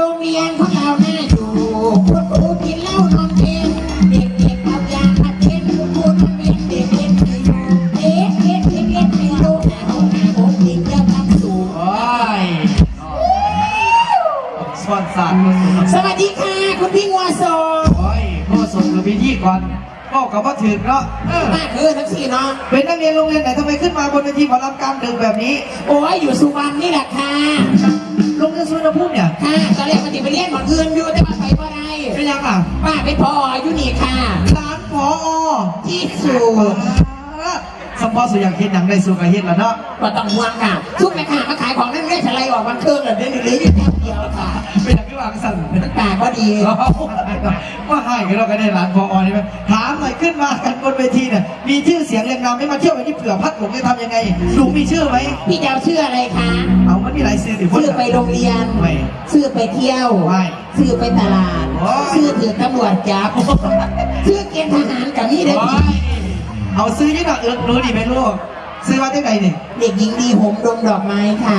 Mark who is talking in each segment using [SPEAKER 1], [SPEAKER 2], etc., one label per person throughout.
[SPEAKER 1] โรงเรียนของเราน่าอยู่คุณครูกินเหล้านอนเย็นเด็กๆเอายามาเช็ดคุณครูนอนเย็นเด็กๆไม่อยู่เด็กๆเด็กๆเด็กๆไม่รู้หาห้องหาผมกินยาตั้งสูง
[SPEAKER 2] โอ้ยสวนสัตว์
[SPEAKER 1] สวัสดีค่ะคุณพี่งัวโซ
[SPEAKER 2] โอ้ยพ่อส่งกับพี่ที่ก่อนพ่อกับพ่อถึงเนาะเออ
[SPEAKER 1] มาคือทั้งสี่เนาะ
[SPEAKER 2] เป็นนักเรียนโรงเรียนไหนทำไมขึ้นมาบนเวทีหมอลำกลางดึกแบบนี้
[SPEAKER 1] โอ้ยอยู่สุวรรณนี่แหละค่ะ
[SPEAKER 2] โรงเรียนสุวรรณภูมิเนี่ย
[SPEAKER 1] ค่ะตอนแรกมันติไปเรียนหมอนอื่นอยู่แต่ว่าไปบ่ได้
[SPEAKER 2] เป็นยังอะ
[SPEAKER 1] ป้าเป็นพออยู่นี่ค่ะ
[SPEAKER 2] ร้านพอ
[SPEAKER 1] ที่สุด
[SPEAKER 2] สม พอสุอยากเห็นหนังได้สุกเห็นแล้วเนาะ
[SPEAKER 1] ก็ต้องห่วงค่ะทุกแม่ค้ามาขายของนั่นไม่ได้ฉลายออกวันเครื่องเลยเดี๋ยวนี้เหลืออยู่แค่เดียวค่ะ
[SPEAKER 2] เป็นอย่างที่วางสั่น
[SPEAKER 1] ปากก็ดี
[SPEAKER 2] ว่าให้กันเราก็ได้ร้านพอนี่ไหมถามหน่อยขึ้นมากันบนเวทีเนี่ยมีชื่อเสียงเรียงนามไม่มาเที่ยวไปที่เผื่อพัดหลงจะทำยังไงหนูมีชื่อไหม
[SPEAKER 1] พี่เจ้าชื่ออะไรคะ
[SPEAKER 2] เอามันมีหลายชื่อดิ
[SPEAKER 1] ชื่อไปโรงเรียน
[SPEAKER 2] ไม่
[SPEAKER 1] ชื่อไปเที่ยว
[SPEAKER 2] ไม่
[SPEAKER 1] ชื่อไปตลาด
[SPEAKER 2] โอ้ย
[SPEAKER 1] ชื่อถือตำรวจจับชื่อเกณฑ์ทหารกับนี่เด็ก
[SPEAKER 2] โอ้ย เอาซื้อยี่ห้อเอิร์กรู้ดีไหมลูก ซื้อมาที่ไหนนี่
[SPEAKER 1] เด็กหญิงดีหมดมดอกไม้ค่ะ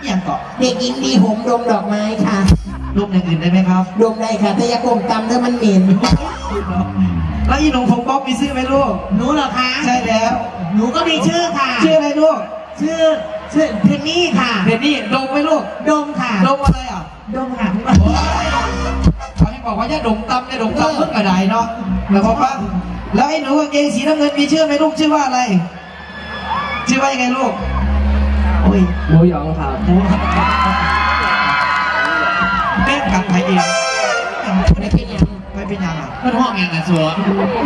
[SPEAKER 2] อหย่างเกาะ
[SPEAKER 1] เด็กหญิงดีหมดมดอกไม้ค่ะ
[SPEAKER 2] รูปอย่างอื่นได้ไหมครับ
[SPEAKER 1] ดมได้ค่ะแต่อยากลมตำเด้อมันเหม็น
[SPEAKER 2] แล้วอีหนงผมป๊อปมีชื่อไหมลูก
[SPEAKER 1] หนูเหรอคะ
[SPEAKER 2] ใช่แล้ว
[SPEAKER 1] หนูก็มีชื่อค่ะ
[SPEAKER 2] ชื่ออะไรลูก
[SPEAKER 1] ชื่อชื่อเพนนี่ค่ะ
[SPEAKER 2] เดนนี่ดมไหมลูก
[SPEAKER 1] ดมค่ะ
[SPEAKER 2] ดมอะไรอะ
[SPEAKER 1] ดมค่ะ
[SPEAKER 2] โอ้ยเขาให้บอกว่าจะดมตำจะดมตำเพิ่งกระไดเนาะแล้วพอปั๊บ แล้วไอ้หนูกางเกงสีน้ำเงินมีชื่อไหมลูกชื่อว่าอะไร ชื่อว่ายังไงลูกโอ้ย
[SPEAKER 3] หมูหยองครับ
[SPEAKER 2] หนูแม่กัดไทยเอง
[SPEAKER 1] ไม่เป็นหยัง
[SPEAKER 2] ไม่เป็นยังอะ
[SPEAKER 1] มันห้องยังอะสัว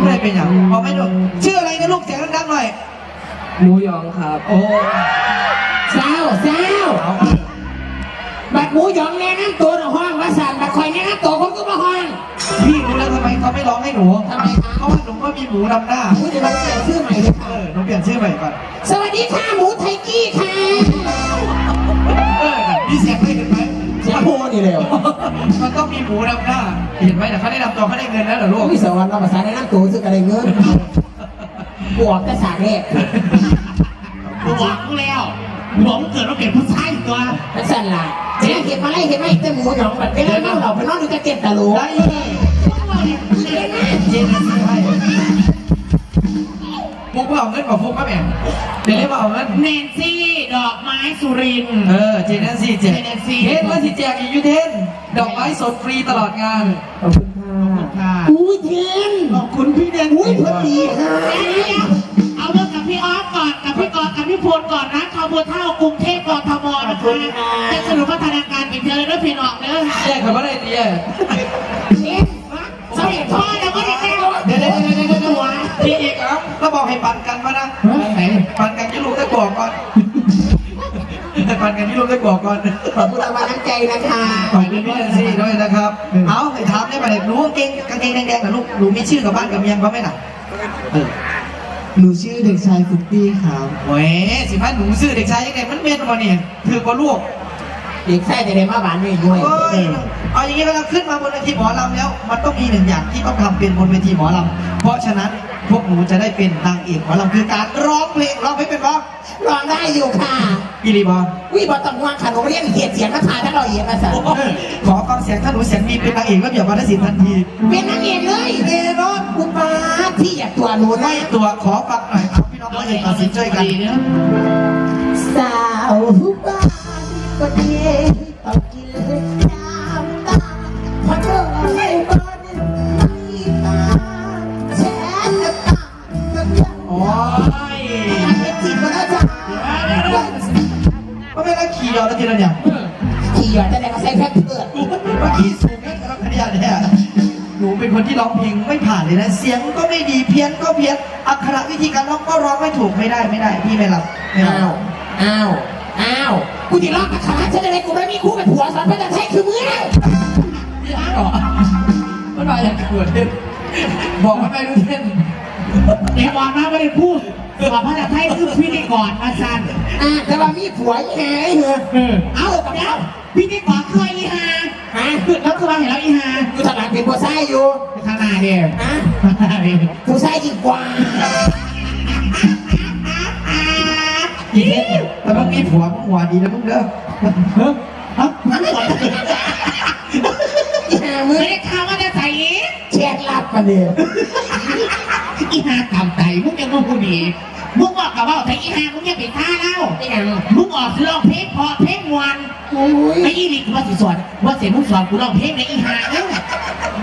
[SPEAKER 2] ไม่ได้เป็นยังพอไม่ดูชื่ออะไรนะลูกเสียงดังๆหน่อย
[SPEAKER 3] หมูหยองครับ
[SPEAKER 2] โอ้
[SPEAKER 1] เศร้าเศร้า
[SPEAKER 2] เอา
[SPEAKER 1] บัดหมูหยองแนะน้ำตัวหน่ะห้องว่าสั่นบัดคอยแนะน้ำตัวคนก็มาห้อง
[SPEAKER 2] พี่รู้แล้วทำไมเขาไม่ร้องให้หนู
[SPEAKER 1] ทำไมคะ
[SPEAKER 2] เพราะว่าหนูก็มีหมูนำหน้า
[SPEAKER 1] ผู้จะลองเปลี่ยนชื่อใหม่เลย
[SPEAKER 2] เอ
[SPEAKER 1] ค่ะ
[SPEAKER 2] อหนูเปลี่ยนชื่อใหม่ก่อน
[SPEAKER 1] สวัสดีค่ะหมูไทกี้ค่ะ
[SPEAKER 2] เออน่ะมีเสียงไม่เห็นไหม
[SPEAKER 1] เสียงโพนี่เลย
[SPEAKER 2] มันต้องมีหมูนำหน้า เห็นไหมแต่เขาได้นำตัวเขาได้เงินแล้วเหรอลูก
[SPEAKER 1] พี่สวรรค์เราภาษาแนะน้ำตัวซึ่งอะไรเงินบวกแต่สากแรก
[SPEAKER 4] กูบอกมึงแล้วกูบอกมึงเกิดมาเป็นผู้ชายตัว
[SPEAKER 1] มันสั่นล่ะเจ๊เห็นมาไล่เห็นไหมแต่หมูหยองแบบเป็นเล่าเราไปนอนดูกระเจ็บตะลุ
[SPEAKER 2] ได้ เจนซี่ให้พวกเพื่อเอาเงินกับพวกป้าแม่เดี๋ยวเรียกว่าเอาเงิน
[SPEAKER 4] แนนซี่ดอกไม้สุรินทร์
[SPEAKER 2] เออเจนซี่แจก
[SPEAKER 4] เจนซี่
[SPEAKER 2] เทนว่าสิแจกอีกอยูเทนดอกไม้สดฟรีตลอดงาน
[SPEAKER 1] ขอบคุณค่ะ
[SPEAKER 4] ค่ะ
[SPEAKER 1] อุ้ยเทน
[SPEAKER 4] ขอบคุณพี่เดน
[SPEAKER 1] อุ้ยพอดีค่ะ
[SPEAKER 4] เอาเรื่องกับพี่ออฟก่อนกับพี่กรณ์กับพี่พลก่อนนะขบวนเท่ากรุงเทพกทมนะคะจะสรุปพัฒนาการอีกเจอเลยนะพี่น้องเด้อ
[SPEAKER 2] แยกกันว่าได้ดีอะ
[SPEAKER 1] เทน สำเร็จพ่อแล้วก็ได้แก้ว
[SPEAKER 2] เดี๋ยวเดี๋ยวเดี๋ยวเดี๋ยวเดี๋ยวพี่อีกครับแล้วบอกให้ปั่นกันมานะ
[SPEAKER 4] ไหน
[SPEAKER 2] ปั่นกันยี่ลูกได้บอกก่อนปั่นกันยี่ลูกได้บอกก่อน
[SPEAKER 1] ขอบคุณรางวัลน้ำใจนะคะ
[SPEAKER 2] ขอบคุณพี่แอนซี่ด้วยนะครับ เอาไปถามได้ประเด็นรู้เกงกางเกงแดงๆกับลูกหนูมีชื่อกับบ้านกับเมียเขาไหมล่ะ
[SPEAKER 3] หนูชื่อเด็กชายฟุตตี้ครับ
[SPEAKER 2] เว้ยสิพันหนูซื้อเด็กชายยังไงมันเมียนมาเนี่ยถือกว่าลูก
[SPEAKER 1] เด็กแค่จะได้มาบ้านด้วยด้วย
[SPEAKER 2] เอ้ยเอาอย่างนี้เวลาขึ้นมาบนเวทีหมอลำแล้ว มันต้องมีหนึ่งอย่างที่ต้องทำเป็นบนเวทีหมอลำเพราะฉะนั้นพวกหนูจะได้เป็นนางเอกหมอลำคือการร้องเพลงร้องให้เป็นบ้าง
[SPEAKER 1] ลองได้อยู่ค่ะ
[SPEAKER 2] อีรีบอล
[SPEAKER 1] วิบต้องว่างขนมเรียนเกียรติเสียงมาทานถ้าเราเห็นมาสั่น
[SPEAKER 2] ขอฟังเสียงถ้าหนูเสียงมีเป็นนางเอกแล้วเดี๋ยวมาได้สินทันที
[SPEAKER 1] เป็นนางเอกเลย
[SPEAKER 2] เอนอน
[SPEAKER 1] คุณป้าที่อยากตัวหนู
[SPEAKER 2] ไม่
[SPEAKER 1] นะ
[SPEAKER 2] ตัวขอฟังหน่อยครับพี่น้องมาเห็นตัดสินใจกัน
[SPEAKER 1] สาว พล
[SPEAKER 2] งไม่ผ่านเลยนะ เสียงก็ไม่ดีเพี้ยนก็เพี้ยนอักขระวิธีการร้องก็ร้องไม่ถูกไม่ได้ไม่ได้พี่ไม่รับไม่รั
[SPEAKER 1] อ้าว
[SPEAKER 2] บ
[SPEAKER 1] อ้าวอ้าวกูจะรอกกับขาฉันอะไรกูไม่มีคู่เป็นผัวสอนภาษาไทยคือมึง
[SPEAKER 2] พี่อ้าวมันมาอย่างเกิดเล่นบอกมันไม่รู้เท่น
[SPEAKER 4] เดี๋ยวบอกนะไม่ได้พูดขอพระเจ้าไทยคือพิธีกรมาสั้น
[SPEAKER 1] อ่าแต่ว่ามีผัวยังไงเหรอ
[SPEAKER 4] เอากับแล้วพิธีกรเคยอีฮา
[SPEAKER 1] ฮะ
[SPEAKER 4] แล้วคือมาเห็นเราอีฮา
[SPEAKER 1] อยู่ถนัดเป็นผู้ชายอยู่
[SPEAKER 4] ข้างหน้าเนี่ย
[SPEAKER 1] อะผู้ชายดีกว่า
[SPEAKER 2] อีเแต่บางทีผัวมึงหัวดีนะมึงเด้อเฮ้
[SPEAKER 4] ยฮะ
[SPEAKER 1] มันไม่ไหวอีฮามึงไม่ได
[SPEAKER 4] ้ข่าวว่าจะใส่
[SPEAKER 1] แชทลับกันเลย
[SPEAKER 4] อีฮาตามใจมึงจะมาผู้ดี มึงบอกกับว่าแต่อีหามึงยังเป็นท่าเล่า
[SPEAKER 1] ไม่ยัง
[SPEAKER 4] มึงออกร้องเพลงเพอเพลงมวน
[SPEAKER 1] โอ้ย
[SPEAKER 4] ไอ้อีนี่กูว่าสิสอนว่าเสียมึงสอนกูร้องเพลงในอีหาเนี่ย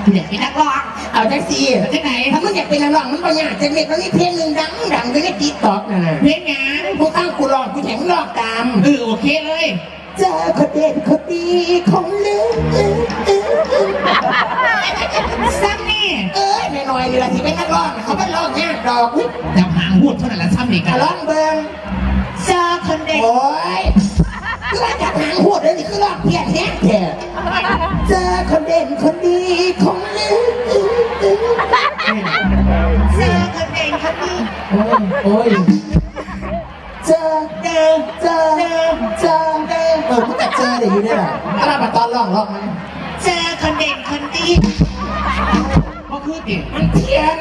[SPEAKER 4] กูอยากเป็นนักร้อง
[SPEAKER 1] เอาแท็กซี่
[SPEAKER 4] แต่ที่ไหน
[SPEAKER 1] ถ้ามึงอยากเป็นนักร้องมันก็ยากจะเม็ดมันนี่เพลงหนึ่งดังดังด้วยในติ๊กต็อกน่ะนะ
[SPEAKER 4] เพลงงาน
[SPEAKER 1] กูตั้งกูร้องกูแข่งร้องตาม
[SPEAKER 4] เออโอเคเลย
[SPEAKER 1] เจอคนเด่นคนดีของลืมเออเออเออ
[SPEAKER 4] ซ้ำนี่
[SPEAKER 1] เอ้ยหน่อยๆนี่ละที่เป็นนักร้องเขาเป็นร้องยากดอกอุ๊ย
[SPEAKER 4] ดำหางพูดเท่านั้นแหละซ้ำนี่กัน
[SPEAKER 1] ร้องเบิ่ง
[SPEAKER 4] เจอคนเด็ก
[SPEAKER 1] โอ้ยคือว่าจากหางพูดเลยนี่คือร้องเพี้ยนแท้แท้เจอคนเด่นคนดีของลืมเออเออ
[SPEAKER 4] เจอคนเด็กคนนี้
[SPEAKER 1] โอ้ย จอ
[SPEAKER 4] เจอ
[SPEAKER 1] เจอเจอเจอเออกูแต่เจอเดี๋ยวอยู่เนี่ยแหละอะไรมาตอนร้องร้องมัน
[SPEAKER 4] เจอคนเด็กคนดีก็คือเด็ก
[SPEAKER 1] มันเทียน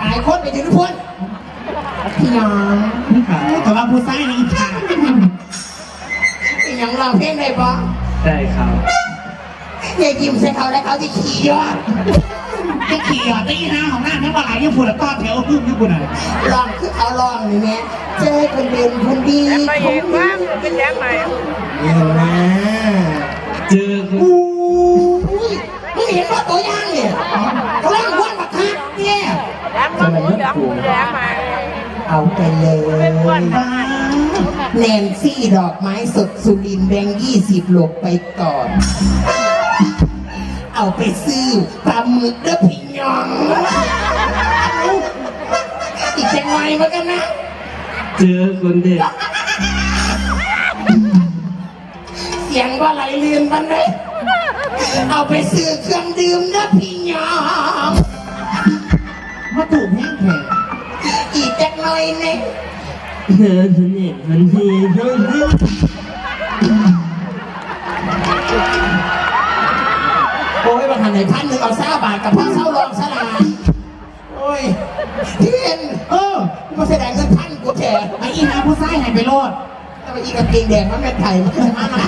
[SPEAKER 1] หลายคนไปถึงทุกคนพี่น้อง
[SPEAKER 4] แต่ว่าผู้ชายนี่อีกา
[SPEAKER 1] พี่น้องร้องเพลงได้ปะ
[SPEAKER 5] ได้ครับ
[SPEAKER 1] อย่ายิ้มใส่เขาแล้วเขาจะขี่ยอด
[SPEAKER 4] จะขี่อะตีห้าของหน้าไม่ว่าไหลยังพูดแล้วต้อนแถวพึ่งที่คุณอะ
[SPEAKER 1] ร้องคือเขาร้องนี่แม่เจอคนเด่นคนดีคนดี
[SPEAKER 6] เป็นยังไง
[SPEAKER 1] นี่นะ
[SPEAKER 5] เจอคุณ
[SPEAKER 1] อุ้ยมึงเห็นว่าตัวอย่างเนี่ยเขาร้องวนบักคักเนี่ย
[SPEAKER 6] แดงมาหมูเหลืองแดงมา
[SPEAKER 1] เอาไปเลย
[SPEAKER 4] บ้า
[SPEAKER 1] แนนซี่ดอกไม้สดสุรินทร์แบงค์ยี่สิบหลบไปก่อน เอาไปซื้อปลาหมึกเด้อพี่น้องอีกจังไงเหมือนกันนะ
[SPEAKER 5] เจอคนเด็ก
[SPEAKER 1] เสียงว่าไหลเลือนบันเลยเอาไปซื้อเครื่องดื่มเด้อพี่น้อง
[SPEAKER 4] มาถูกแห้งแผล
[SPEAKER 1] อีกจังหน่อยหนึง
[SPEAKER 5] เจอคนเด็กคนดีคนดี
[SPEAKER 1] โอ้ ยมาทันไหนพันหนึ่งเอาซาบาทกับพ่อเศร้ารองสลาโอ้ยเทียน
[SPEAKER 4] เออ
[SPEAKER 1] มาแสดงเงินพันกูแฉ
[SPEAKER 4] ไอ้อีหาผู้ชายหายไปโลด
[SPEAKER 1] แต่ว่าอีกางเกงแดงมันเป็นไทยมัน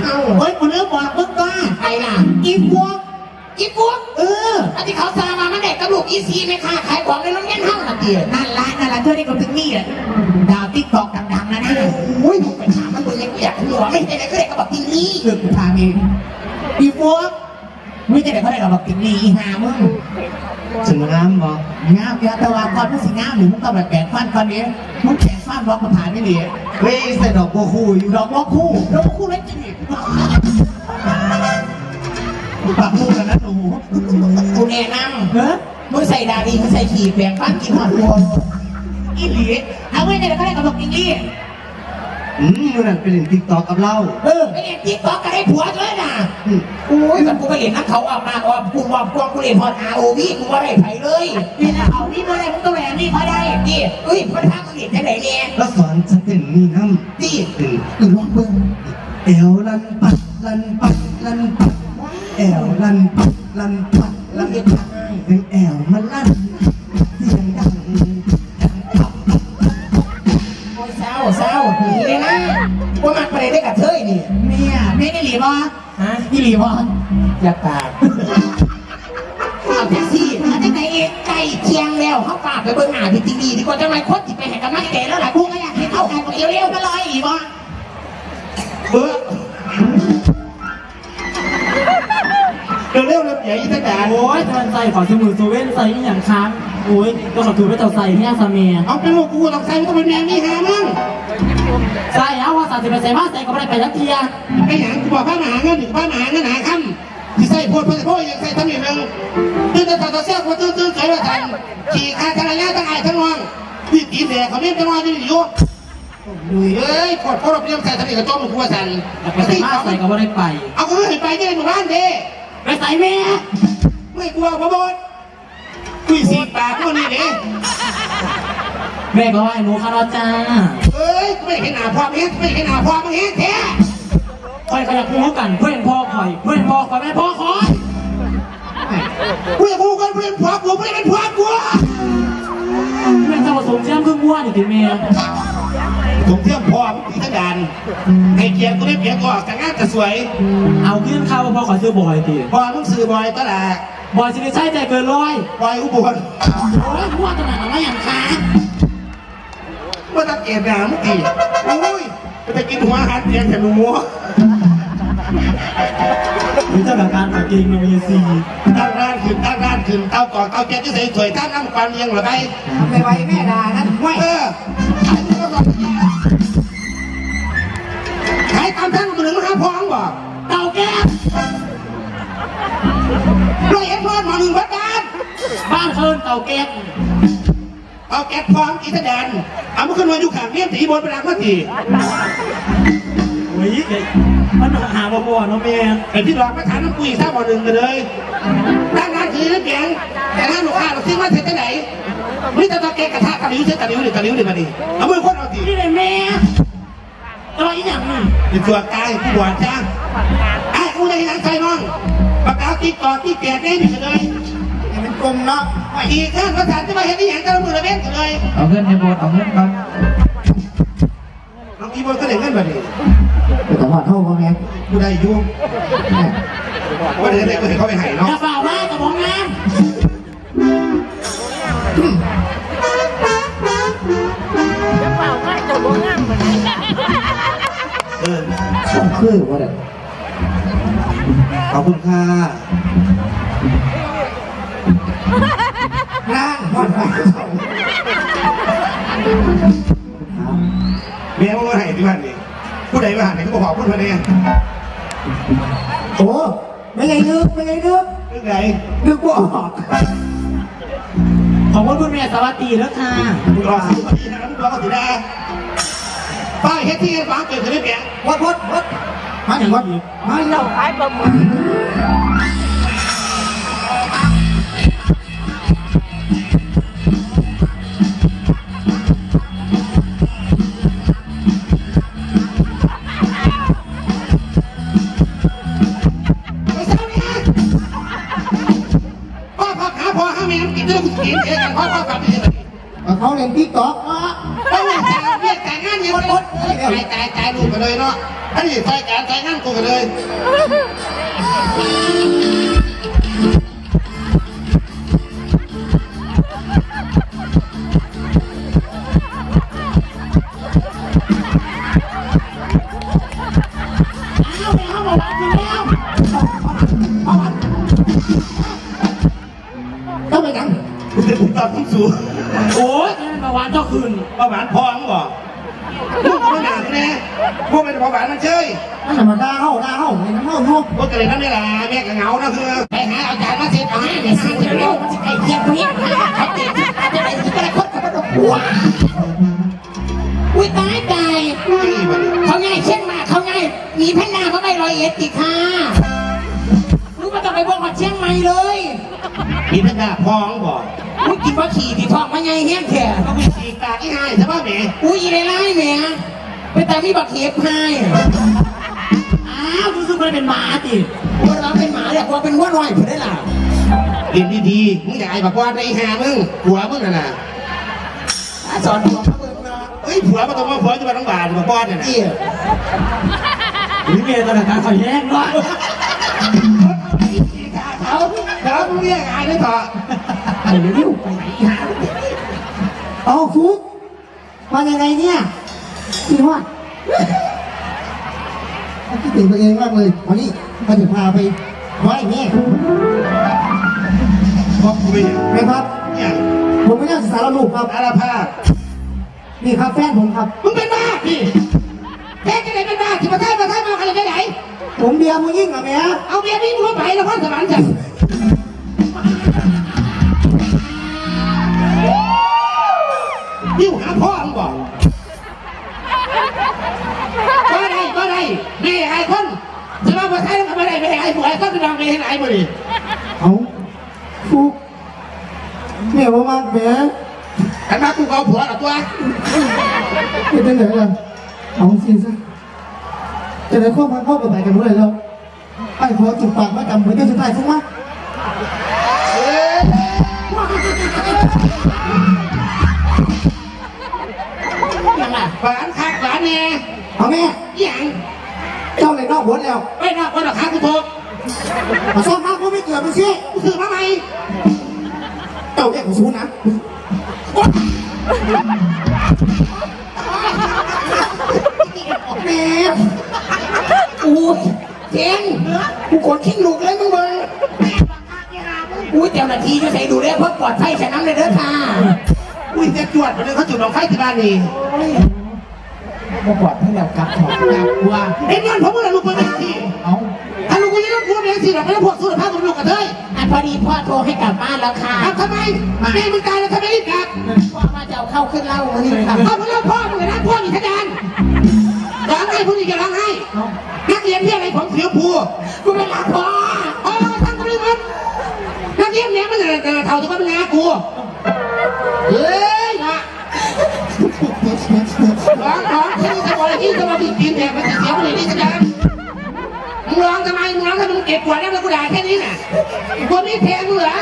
[SPEAKER 1] เอา
[SPEAKER 4] เฮ้ยกูเริ่มบอกมึงว่า
[SPEAKER 1] ใครล่ะ
[SPEAKER 4] อีพวก
[SPEAKER 1] อีพวก
[SPEAKER 4] เออ
[SPEAKER 1] อันที่เขาซามามันเด็กกระดูกอีซีไหมคะขายของในโรงเรียนห้างน่ะเดีย
[SPEAKER 4] นั่นละนั่นละเธอได้กับถึงนี่อะดาวติ๊กตอกดังๆนะนะ
[SPEAKER 1] โอ้ยมึงไปถามมันดูยังอยากหัวไม่ใช่ไหนก็เด็กกระบอกกินนี่
[SPEAKER 4] เลือกกูพาเองอีพวก ไม่จะได้เขาได้กับบอกติงนี่อีหามึง
[SPEAKER 5] ถึงน้ำบอก
[SPEAKER 4] งามเยอะแต่ว่าก่อนมึงสิงามหรือมึงก็แบบแปลงฟันก่อนนี้มึงแปลงฟันร้องมาผ่านไม่ดี
[SPEAKER 5] เฮ้ยใส่ดอกบัวคู่อยู่
[SPEAKER 4] ดอกว่าคู่ดอกว่าคู่เล็กจริงปากมูกันนะหนู
[SPEAKER 1] กูแนะน
[SPEAKER 4] เฮ้ยำ
[SPEAKER 1] มึงใส่ดาดีมึงใส่ขีดแบ่งปั้นกินหอดหัว
[SPEAKER 4] อีหลีเอาไว้ในเขาได้กับบอกติงนี่
[SPEAKER 5] อืมมันนั่นเป็นติ๊กต็อกกับเรา
[SPEAKER 1] เออไปเรียนติ๊กต็อกก็ได้ผัวด้วยนะโอ้ยแบบกูไปเรียนนักเขาออกมาออกกูบอกกูกูเรียนพอดอาโอวีกูว่าได้ไผเลย
[SPEAKER 4] นี่นะเอานี่เมื่อไรมึงต้องแหวนนี่เขาได้
[SPEAKER 1] นี่เอ้ยมันทำมึงเรียนจังไหนเนี่ย
[SPEAKER 5] แล้วสอนฉันเต้นนี่น้ำ
[SPEAKER 1] นี่
[SPEAKER 5] อืม
[SPEAKER 1] หรือลองเบิ่ง
[SPEAKER 5] เอวลันปัดลันปัดลันปัดเอวลันปัดลันปัด
[SPEAKER 1] แล้
[SPEAKER 5] ลั
[SPEAKER 1] วนเรียน
[SPEAKER 5] ปัด
[SPEAKER 1] ทาง
[SPEAKER 5] เป็นแอวมันลั่น
[SPEAKER 4] ลีบอ
[SPEAKER 1] ฮะ
[SPEAKER 4] นี่หลีบอ
[SPEAKER 1] อย่าปากเอาแท็กซี่
[SPEAKER 4] มาจากไหนเอง
[SPEAKER 1] ไก่เคียงแล้วเขาฝากไปเบิ่งหน้าพี่ติงดีดีกว่าจังไรคนจิไปให้กำลังใจแล้วล่ะ
[SPEAKER 4] กูก็อยากเห็นเอาไก่กับเอวเร็วก็ลอยอีบอ
[SPEAKER 1] เบื่อ
[SPEAKER 3] เร็วเร็วเร็วใหญ่ยิ่งแต่
[SPEAKER 7] โอ้ยทานใส่ขอสมุนโซเว่นใส่อหย่างค้างโอ้ยก็ขอถือไปเต่าใส่ที่อาซาเมีย
[SPEAKER 3] เอาเป็นลูกกูต้องใส่ต้องเป็นแมงนี่ฮะมึง
[SPEAKER 7] ใส่เอาว่าสามสิบไปใส่มาใส่ก็ไม่ได้ไปยักเทีย
[SPEAKER 3] ไอ้หยังกูบอกพระมหาเงินหนึ่งพระมหาเงินหาคำที่ใส่โพดโพดโพดยังใส่ทำอย่างนึงตื่นแต่ตอนเสี้ยกูตื่นตื่นใส่ว่าทันขี่คาทารยะทั้งไอ้ทั้งวังพี่ตีแดกเขาไม่เป็นวันที่อยู่ดูเอ้ยกดโพดเพียงใส่ทำอย่างกับโจมกูว่าทัน
[SPEAKER 7] แต่ไปใส่มาใส่ก็ไม่ได้ไป
[SPEAKER 3] เอากูเห็นไปที่หมู่บ้านเด้
[SPEAKER 7] ไปใส่แม่
[SPEAKER 3] ไม่กลัวพระบดกุยสีปากพวกนี้เด้
[SPEAKER 7] แม่ก็ว่าไอ้หนูคาราจ้า
[SPEAKER 3] เอ้ยไม่เห็นหน้าพ่อมึงไม่เห็นหน้าพ่อมึงเห็นแท้
[SPEAKER 7] คอยขยับคู่กันเพื่อนพ่อคอย เพื่อนพ่อคอยแม่พ่อคอย
[SPEAKER 3] กูอยากกูกันเพื่อนพ่อกูไม่เป็นพ่อกู
[SPEAKER 7] แม่เจ้าผสมเชื่อมครึ่งวัวนี่ติเมีย
[SPEAKER 3] ผมเที่ยวพ่อมึงตีทั้งดานให้เกียรติกูได้เกียรติก็แต่งงานแต่สวย
[SPEAKER 7] เอาขึ้นข้าวพ่อขอซื้อบ่อยตี
[SPEAKER 3] พ่อมึงสื่อบ่อยตลาด
[SPEAKER 7] บอยสิริชัยใจเกินร้อย
[SPEAKER 3] ปล่อยอุบล
[SPEAKER 1] โอ้ยพวกตำรวจมาอย่างค้า
[SPEAKER 3] เมื่อตะเกียบหนามตีอุ้ยจะไปกินหัวอาหารเตียงแต่หนูมัว
[SPEAKER 7] หรือเจ้าหน้าการมาเก่งโนเยซี
[SPEAKER 3] ตั้งร้านขึ้นตั้งร้านขึ้นเต้าก่อนเต้าแก๊สที่ใส่ถวยตั้งน้ำควันเลี้ยงหรือไง
[SPEAKER 8] ไปไว้แม่ดานั่นห้วย
[SPEAKER 3] เออขายตามท่านมือหนึ่งห้าพองบ่
[SPEAKER 1] เต่าแก้ว
[SPEAKER 3] ร้อยเอ็ดพอนมาหนึ่งวัดบ้าน
[SPEAKER 1] บ้านเคินเต่าแก้ว
[SPEAKER 3] เอาแก๊สพองอีสแดนเอามาขึ้นมาอยู่ขางเลี้ยงตีบนไปรักมาตี
[SPEAKER 7] โอ้ยมันหาบ่บ่เนาะแม่
[SPEAKER 3] ไอ้ที่หลอกมาถามน้ำปุ๋ยทราบบ่หนึ่งกันเลยตั้งร้านคือน้ำเปียงแต่ถ้าลูกค้าเราซื้อมาเสร็จที่ไหนนี่จะต้องแกกระทะตะลิ้วเส้นตะลิ้วนี่ตะลิ้วนี่มาดิเอามือคนเอาตี
[SPEAKER 1] นี่เลยแม่รอยอย่างนี้
[SPEAKER 3] เป็นตัวกายผู้บวชจ้าไอ้กูได้ยังใจน้องปากกาตีก่อตีแก่ได้หนึ่งเลย
[SPEAKER 8] ให้มัน กลมเนาะ
[SPEAKER 3] อีกท่านประธานจะมาเห็นที่อย่างกระมือละเม็ดเลย
[SPEAKER 2] เอาเงินในโบสถ์เอาเงินก่อน
[SPEAKER 3] น้องอีบอลก็ได้เงินแบบนี้
[SPEAKER 8] แต่ว่าเท่าพ่อแม่
[SPEAKER 3] กูได้ยุ่งว่าเดี๋ยวเด็กก็เห็นเขาไปหาย
[SPEAKER 1] อ
[SPEAKER 3] เนาะ
[SPEAKER 1] ย่าฝ่าว่ากับผมนะ
[SPEAKER 9] จะเป่าง่ายจะบ่ง่ายเหมือน
[SPEAKER 3] เออ
[SPEAKER 8] ส่งคือว่าเด็ก
[SPEAKER 3] ขอบคุณค่ะ
[SPEAKER 8] นั่งวัดไป
[SPEAKER 3] เมียว่าให้ที่บ้านนี่ผู้ใดมาหาเนี่ยก็บอกขอบคุณมาเนี่ย
[SPEAKER 8] โอ้ไม่ไงนึกไม่ไงนึก
[SPEAKER 3] เรื่องไหน
[SPEAKER 8] นึกว่าออก
[SPEAKER 7] ขอบคุณคุณแม่สวัสดีแล้วค่ะ
[SPEAKER 3] มึงรอสิบนาทีนะมึงรอก็ถือได้ป้ายเฮ็ดที่วางเกิดขึ้นได้เพียง
[SPEAKER 8] วัดวัดวัดมาอย่างวัดมาเนาะ
[SPEAKER 9] ขายปลาหมึก
[SPEAKER 3] นเองกันพ่อพ่ากับไปเลย
[SPEAKER 8] เขาเล่นติ๊กต็อกเนาะ
[SPEAKER 3] ต้องเรียกจ่าเรียกจ่งงานยังไงจ่ายจ่ายจ่ายลูกกันเลยเนาะอันนี้จ่ายจ่ายจ่ายงานกูกันเลย
[SPEAKER 1] เบา
[SPEAKER 3] หวานพองบ่ลูกมันหนักแน่พวกเป็นเบาหวานมันเชย
[SPEAKER 8] นั่นธรรมดาเฮาดาเฮาเห็นเฮาเฮา
[SPEAKER 3] พวกกระเลยนั่นนี่แหละแม่กับเหงานะคือไปหาอาจารย์มาเสร็จเอาให้
[SPEAKER 1] เดี๋
[SPEAKER 3] เดี๋
[SPEAKER 1] ย
[SPEAKER 3] ยวว
[SPEAKER 1] ซื้
[SPEAKER 3] ซื้
[SPEAKER 1] เดี๋ย
[SPEAKER 3] ยว
[SPEAKER 1] ไก่เทียมเนี้ยเขาติดอาจจะได้สิบกระคนกับมันว้าอุ้ยตายตายเขาง่ายเช่นมาเขาง่ายหนีแพนนาเขาไม่รอยเอ็ดติดค่ะรู้ว่าต้องไปบอกกับเชียงใหม่เลย
[SPEAKER 3] มีแพันดาพองบ่
[SPEAKER 1] อุ้ยกินว่าขี่ที่ท้องมาไงเฮี้ยนแท้
[SPEAKER 3] ก็มีสีตาที่ให้ใช่ป่ะแม่
[SPEAKER 1] อุ้ยอีไรไล่แหม่ไปแต่มีบักเขียบให้อ้าวรู้สึกมันเป็นหมาติว่าเราเป็นหมาเนี่ยว่าเป็นวัวน้อยผมได้ล่ะ
[SPEAKER 3] เรียนดีๆมึงอย่าไอ้บอกว่าไอ้หามึงผัวมึงน่ะนะ
[SPEAKER 1] สอนหัวเขาเบิกเนาะ
[SPEAKER 3] เอ้ยผัวมาตรงว่าผัวจะมาต้องบาดบอกป้อนน่ะนะ
[SPEAKER 1] เอี่ย
[SPEAKER 7] นี่แม่ธนาคารเขาแย่งเนาะ
[SPEAKER 3] เขาเขามึงเรียกไอ้ได้ต่อ
[SPEAKER 1] ไอ้เร็วไปไหนหา
[SPEAKER 8] เอาฟุกมายังไงเนี่ยพี่ว่าคิดถึงตัวเองมากเลยวันนี้มาถึงพาไปไว้เนี่ย
[SPEAKER 3] บอกกูไม่เห็น
[SPEAKER 8] ไหมครับ
[SPEAKER 3] เนี่ย
[SPEAKER 8] ผมไม่ได้ศึกษาระลูกครับ
[SPEAKER 3] อาราภาพ
[SPEAKER 8] นี่ครับแฟนผมครับ
[SPEAKER 3] มึงเป็นบ้าพี่แค่จะไหนเป็นบ้าที่ประเทศประเทศมาอะไรไปไหน
[SPEAKER 8] ผมเบียร์มูยิ่งกับแม่
[SPEAKER 3] เอาเบียร์นี่มึงก็ไปแล้วพ่อสมานจัง ยิ่งหาพ่อมึงบอกก็ได้ก็ได้ไม่ไอ้คนจะมาประเทศก็ไม่ได้ไม่ไอ้ผู้ไอ้คนจะลองไปเห็นไอ้บ่ดิ
[SPEAKER 8] เอาฟุกแม่ว่ามากแม่
[SPEAKER 3] ขันมากูเอาผัวหรอตัว
[SPEAKER 8] เป็นจังไหนล่ะเอาสิซะจะได้ข้อพันข้อกับไหนกันรู้เลยแล้วไอ้ขอจุกปากมาจำไว้เจ้าสุดท้ายฟุกมา
[SPEAKER 1] ยั
[SPEAKER 3] หวานคักหวานแน่
[SPEAKER 8] เอาแม่
[SPEAKER 3] อย่าง
[SPEAKER 8] เจ้าเลยนอกหัวแล้ว
[SPEAKER 3] ไม่นอกคนหรอกครับคุณโทษมาซ่อมมากกูไม่เกิดมึงสิกูถือมาไหมเจ้าแก่ของซูนะแม่อู้เจงกูกดขี้หนุกเลยมึงเบิ่งอุ้ยเจ้าหน้าที่จะใส่ดูแลเพื่อปลอดภัยฉะนั้นเลยเด้อค่ะอุ้ยจะจวดไปเลยเขาจุดดอกไฟที่บ้านนี่
[SPEAKER 1] มาปลอดให้เรากลับของ
[SPEAKER 3] น่ากลัวเอ็นเงินผมมึงลูกไปเป็นที่
[SPEAKER 1] เอา
[SPEAKER 3] ถ้าลูกกูยังต้องกลัวเป็นที่เราไม่ต้องพวกสุรภาพของลูกกันเลย
[SPEAKER 1] อันพอดีพ่อโทรให้กลับบ้านแล้วค่ะ
[SPEAKER 3] เอาทำไมแม่มึงตายแล้วทำไมรีบกลับ
[SPEAKER 1] พ่อมาจะเอาเข้าขึ้นเล่าวันนี้ค่ะ
[SPEAKER 3] เอาเพราะเรื่องพ่อมึงเลยนะพ่อมีทนานร้องไห้พวกนี้จะร้องไห้นักเรียนที่อะไรผมเสียวผู
[SPEAKER 1] กูไม่รักพ่อ
[SPEAKER 3] เอาแล้วทั้งเรื่องมันนักเรียนเนี้ยมันจะเท่าจะมาเป็นงากูเฮ้ยนะ ร้องร้องที่จะบอกอะไรที่จะมาบีบกินเนี่ยมันจะเสียคนอื่นนี่จะดังมึงร้องทำไมมึงร้องทำไมมึงเก็บกวาดแล้วกูด่าแค่นี้น่ะกูไม่แทงมึงเหรอ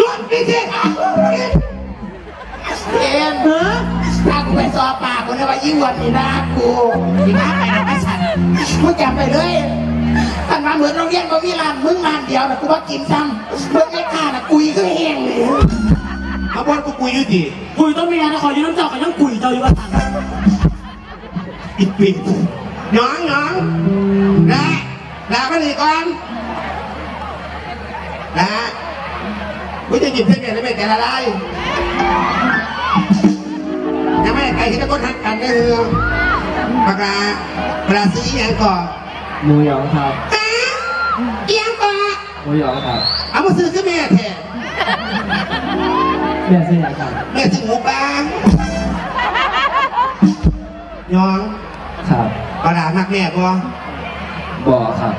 [SPEAKER 3] รถไม่แทง
[SPEAKER 1] เอ็นถ้ากูไปสอบปากกูนะว่ายิ่งวันนี้นะกูยิ่งน้าไปนะไอ้สัตว์กูจำไปเลยท่านมาเหมือนโรงเรียนก็มีรานมึงร้านเดียวนะกูว่ากินซ้ำเมื่อกี้ข้านะกุยก็แห้งเลย
[SPEAKER 3] เอาบอลกูกุยอยู่ดี
[SPEAKER 7] กุยต้นเมียนะขอยืนน้ำเจ้ากับยังกุยเจ้าอยู่ว่าทัน
[SPEAKER 3] อีกปีน้องน้องนะลาไปเลยก่อนนะกูจะหยิบเส้นเนี่ยแล้วไม่แกละลายยังไม่ไก่ที่ตะก้นหักกันก็คือปากกาปลาซื้ออย่างก่อน
[SPEAKER 7] หมูหยองครับ
[SPEAKER 3] อ้าเอียงก่อน
[SPEAKER 7] หมูหยองครับ
[SPEAKER 3] เอามาซื้อขึ้นแม่แทน
[SPEAKER 7] แม่เสียครับ
[SPEAKER 3] แม่ซื้อหมูปลาน้อง
[SPEAKER 7] ครับ
[SPEAKER 3] ปลาดามักแม่ก่อน
[SPEAKER 7] บ่อครับ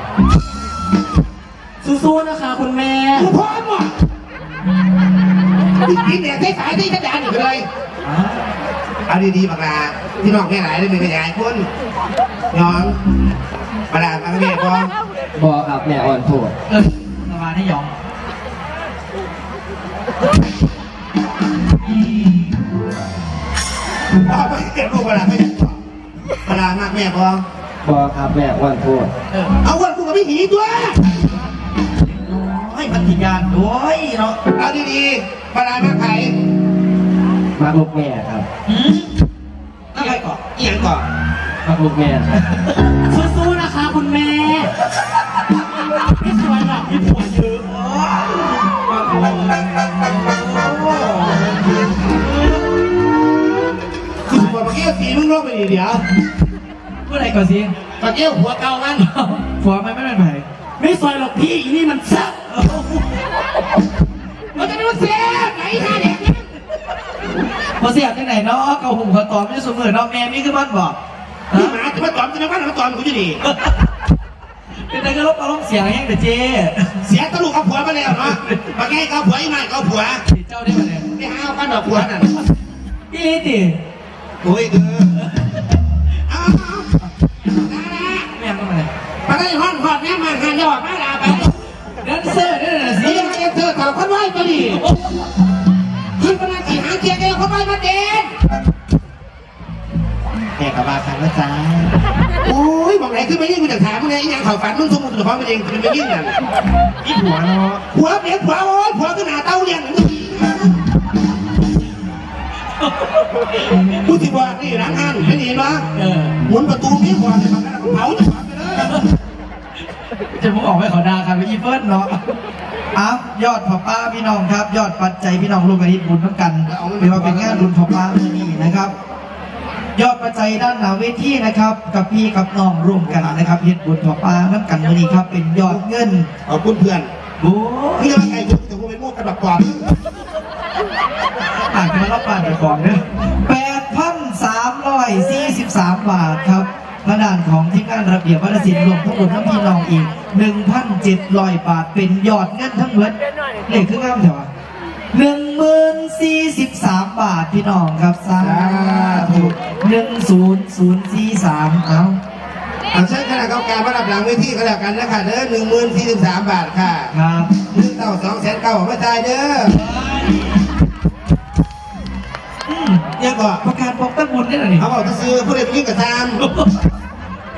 [SPEAKER 7] สู้ๆนะคะคุณแม่
[SPEAKER 3] กูพร้อมว่ะกินเนี่ยใช้สายที่ขยันอยู่เลยเอาดีๆบักลาพี่น้องแค่ไหนได้เป็นขยายคนน้องบักลาบักแม่พอ
[SPEAKER 7] บ่อครับแม่อ่อนโทษ
[SPEAKER 2] เออประมาณให้ยอง
[SPEAKER 3] พ่อไม่เก็บลูกบักลาไม่พอบักลามากแม่พอ
[SPEAKER 7] บ่อครับแม่อ่อนโทษ
[SPEAKER 2] เออ
[SPEAKER 3] เอาวันกูกับพี่หีตัว
[SPEAKER 2] ให้พัทยานด้วยเนาะ
[SPEAKER 3] เอาดีๆบักลามากไผ่
[SPEAKER 7] มาลูกแม่ครับ
[SPEAKER 2] อืมแล้วใครก่อน
[SPEAKER 3] เอียงก่อน
[SPEAKER 7] มาลูกแม่ครับสู้ๆนะคะคุณแม่ไม่ เดี๋
[SPEAKER 3] ยว
[SPEAKER 2] เมื่อไหร่ก่อนสิ
[SPEAKER 3] มาเกี้ยวหัวเก่ามัน
[SPEAKER 2] ผัวไม่ไม่เป็นไผ่
[SPEAKER 7] ไม่สวยหรอกพี่อีนี่มันแซ่บ
[SPEAKER 3] มันจะเป็นว่าเสียไหนท่าเด็กเนี่ย
[SPEAKER 2] พอเสียบที่ไหนเนาะเกาหุ่มเขาตอมไม่สมมือเนาะแม่นี่คือบ้านบอก
[SPEAKER 3] พี่
[SPEAKER 2] ฮะ
[SPEAKER 3] หมาจะมาตอมจะมาบ้านมาตอมกูจะดี
[SPEAKER 2] เป็นไงก็ลบเอาลงเสียงแห้งเด้อเจ๊
[SPEAKER 3] เสียตะลุกเอาผัวมาแล้วเนาะมาแก้เอาผัวอีกหน่อยเอาผัว
[SPEAKER 2] ติดเจ้าได้ไหมเนี่ย
[SPEAKER 3] ไม่ห้าวกันดอกผัวนั่น
[SPEAKER 2] พี่ลิติ
[SPEAKER 3] โอ้ยเด้อเอาเอาได้ละ
[SPEAKER 2] แม่ต้องมาเลย
[SPEAKER 3] มาได้ห้องหอดแม่มาหันยอดมาลาไป
[SPEAKER 2] แดนเซอร์นี่น่ะสิ
[SPEAKER 3] นี่ยังไงเธอถอดคนไหวตัวนี้ขึ้นมาหน้าที่หางเกียร์เดียวคนไหวมาเด่น
[SPEAKER 1] แม่กับมาคันว่าจ้า
[SPEAKER 3] โอ้ยบอกไหนขึ้นไปยิ่งกูจะถามมึงไงอีหยังเข่าฝันมึงสมมุติตัวมันเองเป็นไปยิ่งนั่น
[SPEAKER 1] อีหัวเนาะ
[SPEAKER 3] ผัวเปลี่ยนผัวโอ้ยผัวก็หนาเต้าเลี้ยง กูที่ว่านี่ร้านห้างไม่ดีนะ
[SPEAKER 2] เออ
[SPEAKER 3] หมุนประตูพี่ขวาเลยมันก็เผาจะฝันไปเลย
[SPEAKER 2] จะมึงออกไปขอดาครับไปอีเฟิร์นเนาะอ้าวยอดพ่อป้าพี่น้องครับ ยอดปัจจัยพี่น้องร่วมกันที่บุญทั้งกันไม่ว่าเป็นงานบุญพ่อป้าเมื่อนี้นะครับ ยอดปัจจัยด้านหน้าเวทีนะครับ กับพี่กับน้องร่วมกันนะครับเฮ็ดบุญพ่อป้าทั้งกันมื่อนี้ครับ เป็นยอดเงิน
[SPEAKER 3] ขอบคุณเพื่อน
[SPEAKER 2] โอ้
[SPEAKER 3] นี่จะมาใครกูจะกูเป็นพวกกระดับกวา ด
[SPEAKER 2] อ่านกันมาแล้วป่านไปก่อนเนอะแปดพันสามร้อยสี่สิบสามบาทครับพระดานของที่งานระเบียบวัฒนศิลป์รวมทั้งหมดทั้งพี่น้องอีกหนึ่งพันเจ็ดร้อยบาทเป็นยอดเงินทั้งหมดเลขคืองามเถอะวะหนึ่งหมื่นสี่สิบสามบาทพี่น้องครับสาธุหนึ่งศูนย์ศูนย์สี่สามเอา
[SPEAKER 3] เอาเชิญคณะกรรมการมารับหลังเวทีก็แล้วกันนะคะเด้อหนึ่งหมื่นสี่สิบสามบาทค่ะ
[SPEAKER 2] ครับ
[SPEAKER 3] หนึ่งเต่าสองแสนเก้าไม่ตายเด้อ
[SPEAKER 2] อืม
[SPEAKER 3] ยังก่อน
[SPEAKER 2] ประกาศบอกตั้งบุญได้หรอนี่
[SPEAKER 3] เขาบอกจะซื้อผู้ใดไปยิ่งกับซาม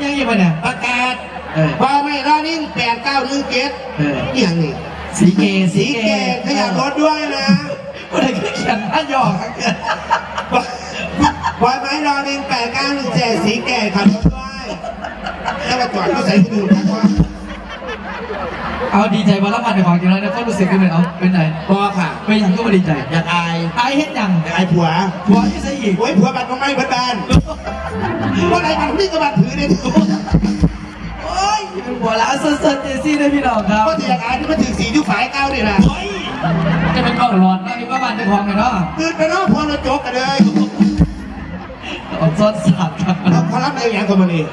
[SPEAKER 2] ยังยังไงเนี่ย
[SPEAKER 3] ประกาศ
[SPEAKER 2] เอเออ
[SPEAKER 3] ว่าไม่รอนิ่งแปดเก้าหนึ่งเกต
[SPEAKER 2] เออ
[SPEAKER 3] นี่อย่างนี้
[SPEAKER 2] สีเกสี
[SPEAKER 3] สี
[SPEAKER 2] เก
[SPEAKER 3] เกตขยับรถด้วยนะ
[SPEAKER 2] คนไหนก็เขียนหน้าหยอกครับเกิน
[SPEAKER 3] ว่าไม่รอนิ่งแปดเก้าหนึ่งเจ็ดสีเกตขับรถด้วยแล้วมาจอดก็ใส่ที่ดูทักว่า
[SPEAKER 2] เอาดีใจวันละวันในของจริงแล้วเนี่ยก็รู้สึกกันเลยเอาเป็นไง
[SPEAKER 3] พอค่ะ
[SPEAKER 2] ไม่ยังก็ไม่ดีใจ
[SPEAKER 3] อยากอาย
[SPEAKER 2] ไอ้เฮ็ดยัง
[SPEAKER 3] อยากอายผัว
[SPEAKER 2] หัวที่ใส่อีก
[SPEAKER 3] โอ้ยผัวบัตรก็ไม่บัตรบานว่าอะไรมันนี่ก็บัตรถือเนี่ย
[SPEAKER 2] โอ้ยเป็นหัวล้านเซิร์ฟเจซี่ด้วยพี่น้องครับ
[SPEAKER 3] ว่าที่อยากอายที่มาถึงสีที่ฝ่ายเก้านี่นะ
[SPEAKER 2] โอ้ยจะเป็นเบ้าหลอนนะพี่ว่าบ้านเจ้าของไงเนาะ
[SPEAKER 3] ตื่นไปเนาะพอเราจบกันเลย
[SPEAKER 2] ออกซ้อนสัตว์ครับ
[SPEAKER 3] เราเขารับเรื่องอย่างกันมานี่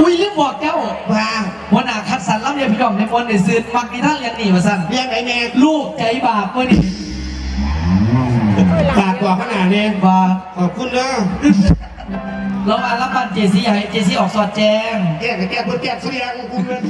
[SPEAKER 2] อุ้ยลืมบอกเจ้า
[SPEAKER 3] ว่า
[SPEAKER 2] หัวหน้าคัดสรรรับเรียนพี่น้องในมนต์ในซื้อมักมีท่านเรียนหนีมาสั่น
[SPEAKER 3] เรื่องไหนแม่
[SPEAKER 2] ลูกใจบาปเมื่อนี่
[SPEAKER 3] ฝากบอกขนาดนี้
[SPEAKER 2] ว่า
[SPEAKER 3] ขอบคุณนะ
[SPEAKER 2] เรามารับบัตรเจซี่อยากให้เจซี่ออกสอดแจ้ง
[SPEAKER 3] แก้กับแก้เพื่อแก้เสียงกูเงิน